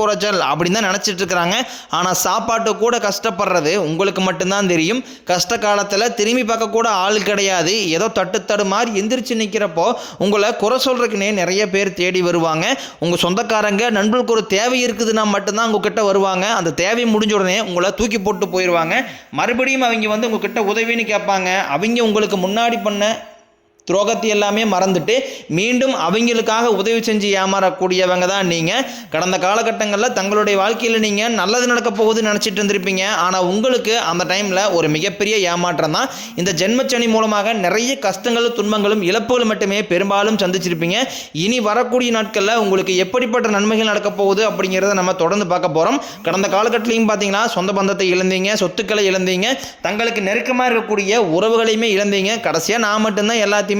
குறைச்சல் அப்படின்னு தான் நினச்சிட்டு இருக்கிறாங்க. ஆனால் சாப்பாட்டு கூட கஷ்டப்படுறது உங்களுக்கு மட்டும்தான் தெரியும். கஷ்ட காலத்தில் திரும்பி பார்க்க கூட ஆள் கிடையாது. ஏதோ தட்டு தடு மாதிரி எந்திரிச்சு நிற்கிறப்போ உங்களை குறை சொல்கிறதுக்குனே நிறைய பேர் தேடி வருவாங்க. உங்கள் சொந்தக்காரங்க நண்பர்களுக்கு ஒரு தேவை இருக்குதுன்னா மட்டும்தான் உங்ககிட்ட வருவாங்க. அந்த தேவை முடிஞ்ச உடனே உங்களை தூக்கி போட்டு போயிடுவாங்க மறுபடியும் அவங்க வந்து உங்ககிட்ட உதவின்னு கேட்பாங்க. அவங்க உங்களுக்கு முன்னாடி பண்ண துரோகத்தை எல்லாமே மறந்துட்டு மீண்டும் அவங்களுக்காக உதவி செஞ்சு ஏமாறக்கூடியவங்க தான் நீங்கள் கடந்த காலகட்டங்களில் தங்களுடைய வாழ்க்கையில் நீங்கள் நல்லது நடக்க போகுதுன்னு நினச்சிட்டு இருந்திருப்பீங்க. ஆனால் உங்களுக்கு அந்த டைமில் ஒரு மிகப்பெரிய ஏமாற்றம் தான். இந்த ஜென்மச்சனி மூலமாக நிறைய கஷ்டங்களும் துன்பங்களும் இழப்புகள் மட்டுமே பெரும்பாலும் சந்திச்சிருப்பீங்க. இனி வரக்கூடிய நாட்களில் உங்களுக்கு எப்படிப்பட்ட நன்மைகள் நடக்க போகுது அப்படிங்கிறத நம்ம தொடர்ந்து பார்க்க போகிறோம் கடந்த காலகட்டத்திலையும் பார்த்தீங்கன்னா சொந்த பந்தத்தை இழந்தீங்க சொத்துக்களை இழந்தீங்க தங்களுக்கு நெருக்கமாக இருக்கக்கூடிய உறவுகளையுமே இழந்தீங்க. கடைசியாக நான் மட்டும்தான் எல்லாத்தையுமே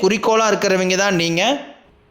குறிக்கோளாக இருக்கிறவங்க தான் நீங்கள்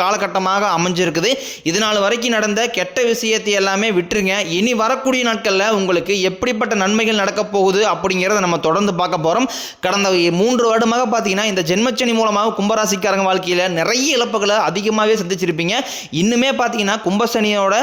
காலகட்டமாக அமைஞ்சிருக்குது. இதனால் வரைக்கும் நடந்த கெட்ட விஷயத்தை எல்லாமே விட்டுருங்க. இனி வரக்கூடிய நாட்களில் உங்களுக்கு எப்படிப்பட்ட நன்மைகள் நடக்க போகுது அப்படிங்கிறத நம்ம தொடர்ந்து பார்க்க போகிறோம் கடந்த மூன்று வருடமாக பார்த்தீங்கன்னா இந்த ஜென்மச்சனி மூலமாக கும்பராசிக்காரங்க வாழ்க்கையில் நிறைய இழப்புகளை அதிகமாகவே சந்திச்சிருப்பீங்க. இன்னுமே பார்த்தீங்கன்னா கும்பசனியோட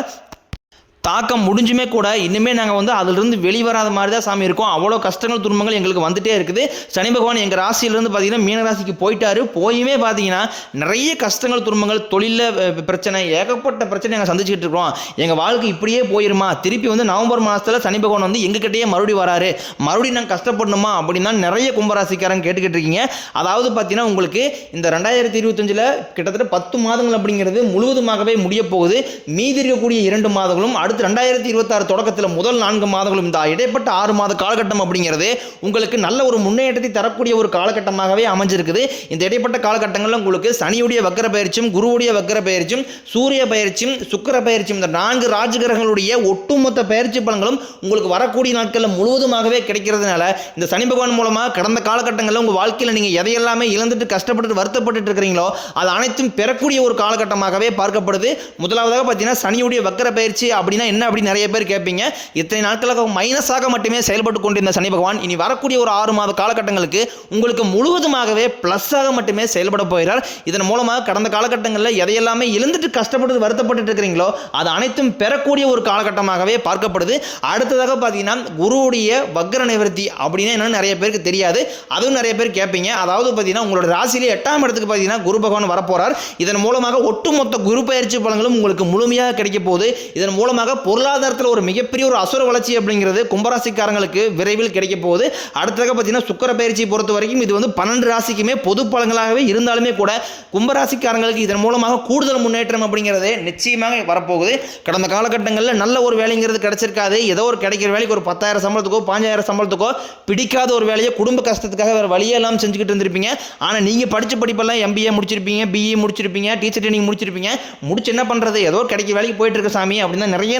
தாக்கம் முடிஞ்சுமே கூட இன்னுமே நாங்கள் வந்து அதிலிருந்து வெளிவராத மாதிரி தான் சாமி இருக்கோம். அவ்வளோ கஷ்டங்கள் துன்பங்கள் எங்களுக்கு வந்துட்டே இருக்குது. சனி பகவான் எங்கள் ராசியிலேருந்து பார்த்தீங்கன்னா மீனராசிக்கு போயிட்டாரு. போயுமே பார்த்தீங்கன்னா நிறைய கஷ்டங்கள் துன்பங்கள் தொழிலில் பிரச்சனை ஏகப்பட்ட பிரச்சனை நாங்கள் சந்திச்சுக்கிட்டு இருக்கிறோம். எங்கள் வாழ்க்கை இப்படியே போயிருமா? திருப்பி வந்து நவம்பர் மாதத்தில் சனி பகவான் வந்து எங்ககிட்டயே மறுபடியும் வராரு. மறுபடியும் நாங்கள் கஷ்டப்படணுமா? அப்படின்னா நிறைய கும்பராசிக்காரங்க கேட்டுக்கிட்டு இருக்கீங்க. அதாவது பார்த்தீங்கன்னா உங்களுக்கு இந்த ரெண்டாயிரத்தி இருபத்தஞ்சில் கிட்டத்தட்ட பத்து மாதங்கள் அப்படிங்கிறது முழுவதுமாகவே முடிய போகுது மீதி இருக்கக்கூடிய இரண்டு மாதங்களும் அடுத்த அடுத்து ரெண்டாயிரத்தி இருபத்தாறு தொடக்கத்தில் முதல் நான்கு மாதங்களும் இந்த இடைப்பட்ட ஆறு மாத காலகட்டம் அப்படிங்கிறது உங்களுக்கு நல்ல ஒரு முன்னேற்றத்தை தரக்கூடிய ஒரு காலகட்டமாகவே அமைஞ்சிருக்குது. இந்த இடைப்பட்ட காலகட்டங்களில் உங்களுக்கு சனியுடைய வக்கர பயிற்சியும் குருவுடைய வக்கர பயிற்சியும் சூரிய பயிற்சியும் சுக்கர பயிற்சியும் இந்த நான்கு ராஜகிரகங்களுடைய ஒட்டுமொத்த பயிற்சி பலன்களும் உங்களுக்கு வரக்கூடிய நாட்களில் முழுவதுமாகவே கிடைக்கிறதுனால இந்த சனி பகவான் மூலமாக கடந்த காலகட்டங்களில் உங்கள் வாழ்க்கையில் நீங்கள் எதையெல்லாமே இழந்துட்டு கஷ்டப்பட்டு வருத்தப்பட்டு இருக்கிறீங்களோ அது அனைத்தும் பெறக்கூடிய ஒரு காலகட்டமாகவே பார்க்கப்படுது. முதலாவதாக பார்த்தீங்கன்னா சனியுடைய வக்கர பயிற்சி அப்படின்னா என்ன அப்படின்னு நிறைய பேர் கேட்பீங்க. இத்தனை நாட்களாக மைனஸாக மட்டுமே செயல்பட்டு கொண்டிருந்த சனி பகவான் இனி வரக்கூடிய ஒரு ஆறு மாத காலகட்டங்களுக்கு உங்களுக்கு முழுவதுமாகவே ப்ளஸ்ஸாக மட்டுமே செயல்பட போகிறார். இதன் மூலமாக கடந்த காலகட்டங்களில் எதையெல்லாமே இழந்துட்டு கஷ்டப்பட்டு வருத்தப்பட்டு இருக்கிறீங்களோ அது அனைத்தும் பெறக்கூடிய ஒரு காலகட்டமாகவே பார்க்கப்படுது. அடுத்ததாக பார்த்தீங்கன்னா குருவுடைய வக்ர நிவர்த்தி அப்படின்னா என்னன்னு நிறைய பேருக்கு தெரியாது. அதுவும் நிறைய பேர் கேட்பீங்க. அதாவது பார்த்தீங்கன்னா உங்களோட ராசியிலே எட்டாம் இடத்துக்கு பார்த்தீங்கன்னா குரு பகவான் வரப்போறார். இதன் மூலமாக ஒட்டுமொத்த குரு பயிற்சி பலன்களும் உங்களுக்கு முழுமையாக கிடைக்க போகுது. இதன் மூலமாக பொருளாதாரத்தில் ஒரு மிகப்பெரிய ஒரு அசுர வளர்ச்சி அப்படிங்கிறது கும்பராசிக்காரங்களுக்கு விரைவில் கிடைக்க போகுது. அடுத்ததாக பார்த்தீங்கன்னா சுக்கர பயிற்சி பொறுத்த வரைக்கும் இது வந்து பன்னெண்டு ராசிக்குமே பொது பலங்களாகவே இருந்தாலுமே கூட கும்பராசிக்காரங்களுக்கு இதன் மூலமாக கூடுதல் முன்னேற்றம் அப்படிங்கிறது நிச்சயமாக வரப்போகுது. கடந்த காலகட்டங்களில் நல்ல ஒரு வேலைங்கிறது கிடைச்சிருக்காது. ஏதோ ஒரு கிடைக்கிற வேலைக்கு ஒரு பத்தாயிரம் சம்பளத்துக்கோ பாஞ்சாயிரம் சம்பளத்துக்கோ பிடிக்காத ஒரு வேலையை குடும்ப கஷ்டத்துக்காக வேறு வழியெல்லாம் செஞ்சுக்கிட்டு இருந்திருப்பீங்க. ஆனால் நீங்கள் படித்த படிப்பெல்லாம் எம்பிஏ முடிச்சிருப்பீங்க பிஇ முடிச்சிருப்பீங்க டீச்சர் ட்ரைனிங் முடிச்சிருப்பீங்க. முடிச்சு என்ன பண்ணுறது ஏதோ கிடைக்க வேலைக்கு போயிட்டு இருக்க சாமி அப்படின்னு நிறைய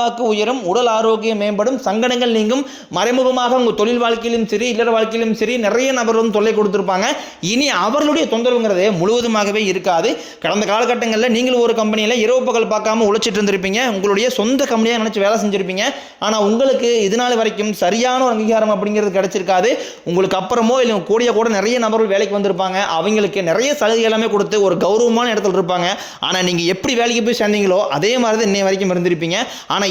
செல்வாக்கு உயரும் உடல் ஆரோக்கியம் மேம்படும் சங்கடங்கள் நீங்கும். மறைமுகமாக உங்கள் தொழில் வாழ்க்கையிலும் சரி இல்லற வாழ்க்கையிலும் சரி நிறைய நபர்களும் வந்து தொல்லை கொடுத்துருப்பாங்க. இனி அவர்களுடைய தொந்தரவுங்கிறதே முழுவதுமாகவே இருக்காது. கடந்த காலகட்டங்களில் நீங்கள் ஒரு கம்பெனியில் இரவு பகல் பார்க்காம உழைச்சிட்டு இருந்திருப்பீங்க. உங்களுடைய சொந்த கம்பெனியாக நினச்சி வேலை செஞ்சுருப்பீங்க. ஆனால் உங்களுக்கு இது நாள் வரைக்கும் சரியான ஒரு அங்கீகாரம் அப்படிங்கிறது கிடைச்சிருக்காது. உங்களுக்கு அப்புறமோ இல்லை கூடிய கூட நிறைய நபர்கள் வேலைக்கு வந்திருப்பாங்க. அவங்களுக்கு நிறைய சலுகை எல்லாமே கொடுத்து ஒரு கௌரவமான இடத்துல இருப்பாங்க. ஆனால் நீங்கள் எப்படி வேலைக்கு போய் சேர்ந்தீங்களோ அதே மாதிரி தான் இன்னை வரைக்கும் இருந்திருப்பீங்க. ஆனால்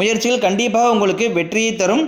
முயற்சிகள் கண்டிப்பாக உங்களுக்கு வெற்றியை தரும்.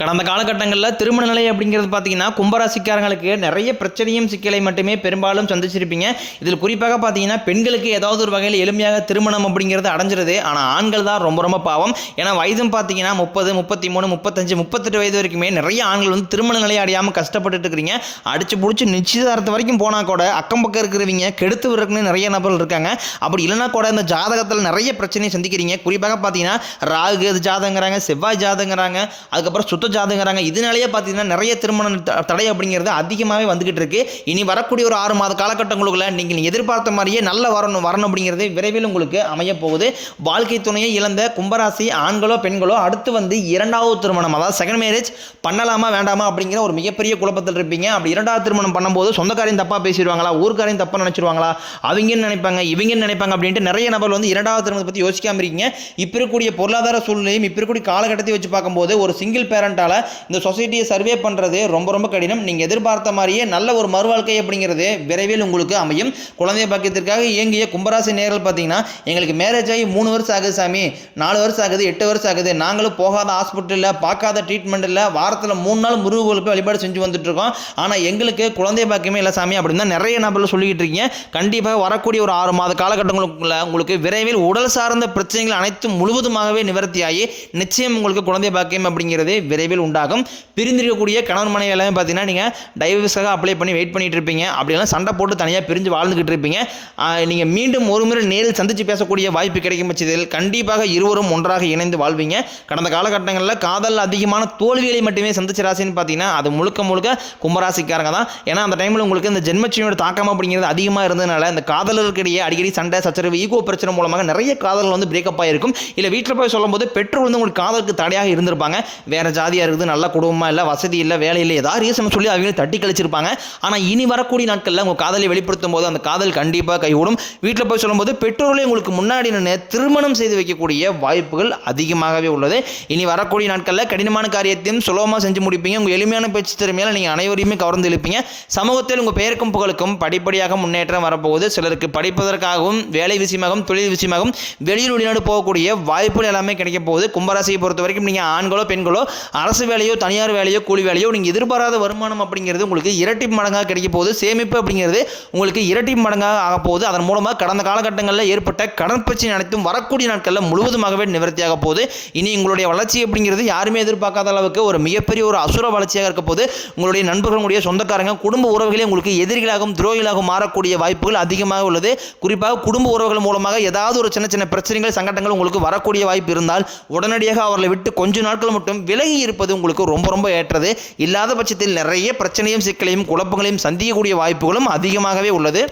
கடந்த காலகட்டங்களில் திருமண நிலை அப்படிங்கிறது பார்த்தீங்கன்னா கும்பராசிக்காரங்களுக்கு நிறைய பிரச்சனையும் சிக்கலை மட்டுமே பெரும்பாலும் சந்திச்சிருப்பீங்க. இதில் குறிப்பாக பார்த்தீங்கன்னா பெண்களுக்கு ஏதாவது ஒரு வகையில் எளிமையாக திருமணம் அப்படிங்கிறது அடைஞ்சிருது. ஆனால் ஆண்கள் தான் ரொம்ப ரொம்ப பாவம். ஏன்னா வயதும் பார்த்தீங்கன்னா முப்பது முப்பத்தி மூணு முப்பத்தஞ்சு முப்பத்தெட்டு வயது வரைக்குமே நிறைய ஆண்கள் வந்து திருமண நிலையை அடையாமல் கஷ்டப்பட்டுட்டு இருக்கிறீங்க. அடிச்சு பிடிச்சி நிச்சயதார்த்தம் வரைக்கும் போனால் கூட அக்கம் பக்கம் இருக்கிறவங்க கெடுத்து விடுறதுக்குன்னு நிறைய நபர்கள் இருக்காங்க. அப்படி இல்லைனா கூட இந்த ஜாதகத்தில் நிறைய பிரச்சனையை சந்திக்கிறீங்க. குறிப்பாக பார்த்தீங்கன்னா ராகு அது ஜாதகங்கிறாங்க செவ்வாய் ஜாதகங்கிறாங்க. அதுக்கப்புறம் சுத்த ஜாதகங்கிறாங்க. இதனாலேயே பார்த்தீங்கன்னா நிறைய திருமண தடை அப்படிங்கிறது அதிகமாகவே வந்துகிட்டு இருக்கு. இனி வரக்கூடிய ஒரு ஆறு மாத காலகட்டங்களுக்குள்ள நீங்கள் எதிர்பார்த்த மாதிரியே நல்ல வரணும் வரணும் அப்படிங்கிறது விரைவில் உங்களுக்கு அமைய போகுது. வாழ்க்கை துணையை இழந்த கும்பராசி ஆண்களோ பெண்களோ அடுத்து வந்து இரண்டாவது திருமணம் அதாவது செகண்ட் மேரேஜ் பண்ணலாமா வேண்டாமா அப்படிங்கிற ஒரு மிகப்பெரிய குழப்பத்தில் இருப்பீங்க. அப்படி இரண்டாவது திருமணம் பண்ணும்போது சொந்தக்காரையும் தப்பாக பேசிடுவாங்களா ஊர்க்காரையும் தப்பாக நினச்சிருவாங்களா அவங்கன்னு நினைப்பாங்க இவங்கன்னு நினைப்பாங்க அப்படின்ட்டு நிறைய நபர் வந்து இரண்டாவது திருமணத்தை பற்றி யோசிக்காமல் இருக்கீங்க. இப்போ இருக்கக்கூடிய பொருளாதார சூழ்நிலையும் இப்போ இருக்கக்கூடிய காலகட்டத்தை வச்சு பார்க்கும்போது ஒரு சிங்கிள் பேரண்டால் இந்த சொசைட்டியை சர்வே பண்ணுறது ரொம்ப ரொம்ப கடினம். நீங்கள் எதிர்பார்த்த மாதிரியே நல்ல ஒரு மறுவாழ்க்கை அப்படிங்கிறது விரைவில் உங்களுக்கு அமையும். குழந்தை பாக்கியத்திற்காக இயங்கிய கும்பராசி நேரில் பார்த்தீங்கன்னா எங்களுக்கு மேரேஜ் ஆகி மூணு வருஷம் ஆகுது சாமி. நாலு வருஷம் ஆகுது எட்டு வருஷம் ஆகுது. நாங்களும் போகாத ஹாஸ்பிட்டலில் பார்க்காத ட்ரீட்மெண்ட் இல்லை. வாரத்தில் மூணு நாள் முருகர்களுக்கு வழிபாடு செஞ்சு வந்துட்டு இருக்கோம் ஆனால் எங்களுக்கு குழந்தை பாக்கியமே இல்லை சாமி அப்படின்னு தான் நிறைய நபர்கள் சொல்லிக்கிட்டு இருக்கீங்க. கண்டிப்பாக வரக்கூடிய ஒரு ஆறு மாத காலகட்டங்களுக்குள்ள உங்களுக்கு விரைவில் உடல் சார்ந்த பிரச்சனைகள் அனைத்தும் முழுவதுமாகவே நிவர்த்தியாகி நிச்சயம் உங்களுக்கு குழந்தை பாக்கியம் அப்படிங்கிறது விரைவில் உண்டாகும். பிரிந்திருக்கக்கூடிய கணவன் மனைவி எல்லாமே பார்த்தீங்கன்னா நீங்கள் டைவர்ஸாக அப்ளை பண்ணி வெயிட் பண்ணிட்டு இருப்பீங்க. அப்படிலாம் சண்டை போட்டு தனியாக பிரிஞ்சு வாழ்ந்துக்கிட்டு இருப்பீங்க. நீங்கள் மீண்டும் ஒரு முறை நேரில் சந்தித்து பேசக்கூடிய வாய்ப்பு கிடைக்கும் பட்சத்தில் கண்டிப்பாக இருவரும் ஒன்றாக இணைந்து வாழ்வீங்க. கடந்த காலகட்டங்களில் காதல் அதிகமான தோல்விகளை மட்டுமே சந்திச்ச ராசின்னு பார்த்தீங்கன்னா அது முழுக்க முழுக்க கும்பராசிக்காரங்க தான். ஏன்னா அந்த டைமில் உங்களுக்கு இந்த ஜென்மச்சியோட தாக்கம் அப்படிங்கிறது அதிகமாக இருந்ததுனால இந்த காதலர்களுக்கிடையே அடிக்கடி சண்டை சச்சரவு ஈகோ பிரச்சனை மூலமாக நிறைய காதல் வந்து பிரேக்கப் ஆகிருக்கும் இல்லை வீட்டில் போய் சொல்லும்போது பெற்றோர் வந்து உங்களுக்கு காதலுக்கு தடையாக இருந்திருப்பாங்க. வேற ஜாதியாக இருக்குது நல்ல குடும்பமாக இல்லை வசதி இல்லை வேலை இல்லை ஏதாவது ரீசன் சொல்லி அவங்களே தட்டி கழிச்சிருப்பாங்க. ஆனால் இனி வரக்கூடிய நாட்களில் உங்கள் காதலை வெளிப்படுத்தும் போது அந்த காதல் கண்டிப்பாக கைகூடும். வீட்டில் போய் சொல்லும்போது பெற்றோர்களே உங்களுக்கு முன்னாடி நின்று திருமணம் செய்து வைக்கக்கூடிய வாய்ப்புகள் அதிகமாகவே உள்ளது. இனி வரக்கூடிய நாட்களில் கடினமான காரியத்தையும் சுலபமாக செஞ்சு முடிப்பீங்க. உங்கள் எளிமையான பேச்சு திறமையால் நீங்கள் அனைவரையுமே கவர்ந்து இழுப்பீங்க. சமூகத்தில் உங்கள் பெயருக்கும் புகழுக்கும் படிப்படியாக முன்னேற்றம் வரப்போகுது. சிலருக்கு படிப்பதற்காகவும் வேலை விஷயமாகவும் தொழில் விஷயமாகவும் வெளியில் வெளிநாடு போகக்கூடிய வாய்ப்புகள் எல்லாமே கிடைக்க போகுது. கும்பராசியை பொறுத்த வரைக்கும் நீங்கள் ஆண்களோ பெண்களோ அரசு வேலையோ தனியார் வேலையோ கூலி வேலையோ நீங்கள் எதிர்பாராத வருமானம் அப்படிங்கிறது உங்களுக்கு இரட்டி மடங்காக கிடைக்க போகுது. சேமிப்பு அப்படிங்கிறது உங்களுக்கு இரட்டி மடங்காக ஆக போகுது. அதன் மூலமாக கடந்த காலகட்டங்களில் ஏற்பட்ட கடன் பிரச்சனை அனைத்தும் வரக்கூடிய நாட்களில் முழுவதுமாகவே நிவர்த்தியாக போகுது. இனி உங்களுடைய வளர்ச்சி அப்படிங்கிறது யாருமே எதிர்பார்க்காத அளவுக்கு ஒரு மிகப்பெரிய ஒரு அசுர வளர்ச்சியாக இருக்க போது உங்களுடைய நண்பர்களுடைய சொந்தக்காரங்க குடும்ப உறவுகளே உங்களுக்கு எதிரிகளாகவும் துரோகிகளாகவும் மாறக்கூடிய வாய்ப்புகள் அதிகமாக உள்ளது. குறிப்பாக குடும்ப உறவுகள் மூலமாக ஏதாவது ஒரு சின்ன சின்ன பிரச்சனைகள் சங்கடங்கள் உங்களுக்கு வரக்கூடிய வாய்ப்பு இருந்தால் உடனடியாக அவர்களை விட்டு கொஞ்ச நாட்கள் மட்டும் விலகி இருப்பது உங்களுக்கு ரொம்ப ரொம்ப ஏற்றது. இல்லாத பட்சத்தில் நிறைய பிரச்சனையும் சிக்கலையும் குழப்பங்களையும் சந்திக்கக்கூடிய வாய்ப்புகளும் அதிகமாகவே உள்ளது.